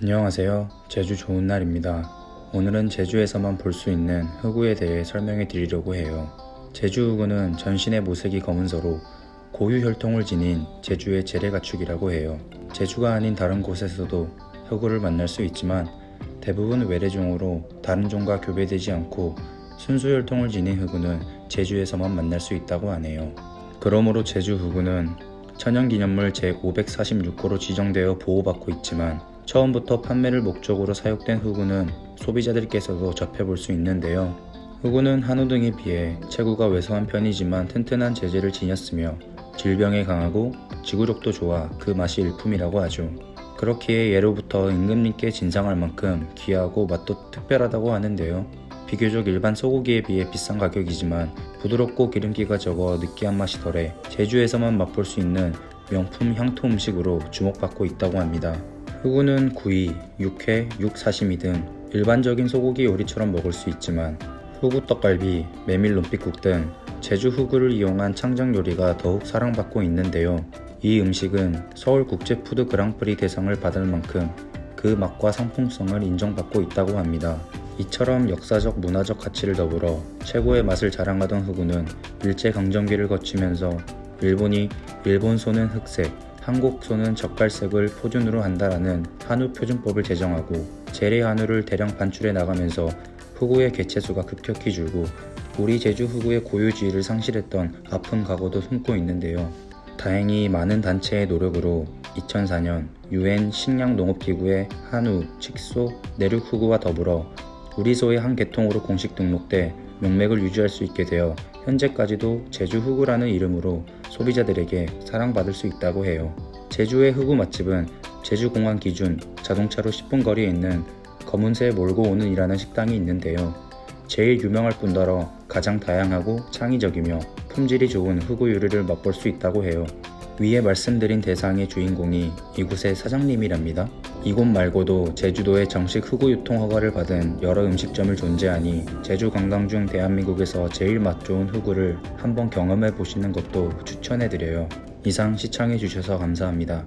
안녕하세요. 제주 좋은 날입니다. 오늘은 제주에서만 볼 수 있는 흑우에 대해 설명해 드리려고 해요. 제주 흑우는 전신의 모색이 검은서로 고유 혈통을 지닌 제주의 재래 가축이라고 해요. 제주가 아닌 다른 곳에서도 흑우를 만날 수 있지만 대부분 외래종으로 다른 종과 교배되지 않고 순수 혈통을 지닌 흑우는 제주에서만 만날 수 있다고 하네요. 그러므로 제주 흑우는 천연기념물 제546호로 지정되어 보호받고 있지만 처음부터 판매를 목적으로 사육된 흑우는 소비자들께서도 접해볼 수 있는데요. 흑우는 한우 등에 비해 체구가 왜소한 편이지만 튼튼한 재질을 지녔으며 질병에 강하고 지구력도 좋아 그 맛이 일품이라고 하죠. 그렇기에 예로부터 임금님께 진상할 만큼 귀하고 맛도 특별하다고 하는데요. 비교적 일반 소고기에 비해 비싼 가격이지만 부드럽고 기름기가 적어 느끼한 맛이 덜해 제주에서만 맛볼 수 있는 명품 향토 음식으로 주목받고 있다고 합니다. 흑우는 구이, 육회, 육사시미 등 일반적인 소고기 요리처럼 먹을 수 있지만 흑우 떡갈비, 메밀 논빛국 등 제주 흑우를 이용한 창작 요리가 더욱 사랑받고 있는데요. 이 음식은 서울 국제 푸드 그랑프리 대상을 받을 만큼 그 맛과 상품성을 인정받고 있다고 합니다. 이처럼 역사적 문화적 가치를 더불어 최고의 맛을 자랑하던 흑우는 일제 강점기를 거치면서 일본이 일본 소는 흑색, 한국 소는 젓갈색을 표준으로 한다라는 한우 표준법을 제정하고 재래 한우를 대량 반출해 나가면서 흑우의 개체수가 급격히 줄고 우리 제주 흑우의 고유지위를 상실했던 아픈 과거도 숨고 있는데요. 다행히 많은 단체의 노력으로 2004년 유엔 식량농업기구의 한우, 칙소, 내륙 흑우와 더불어 우리 소의 한 계통으로 공식 등록돼 명맥을 유지할 수 있게 되어 현재까지도 제주 흑우라는 이름으로 소비자들에게 사랑받을 수 있다고 해요. 제주의 흑우 맛집은 제주공항 기준 자동차로 10분 거리에 있는 검은새 몰고 오는 이라는 식당이 있는데요. 제일 유명할 뿐더러 가장 다양하고 창의적이며 품질이 좋은 흑우 요리를 맛볼 수 있다고 해요. 위에 말씀드린 대상의 주인공이 이곳의 사장님이랍니다. 이곳 말고도 제주도에 정식 흑우 유통 허가를 받은 여러 음식점을 존재하니 제주 관광 중 대한민국에서 제일 맛 좋은 흑우를 한번 경험해 보시는 것도 추천해 드려요. 이상 시청해 주셔서 감사합니다.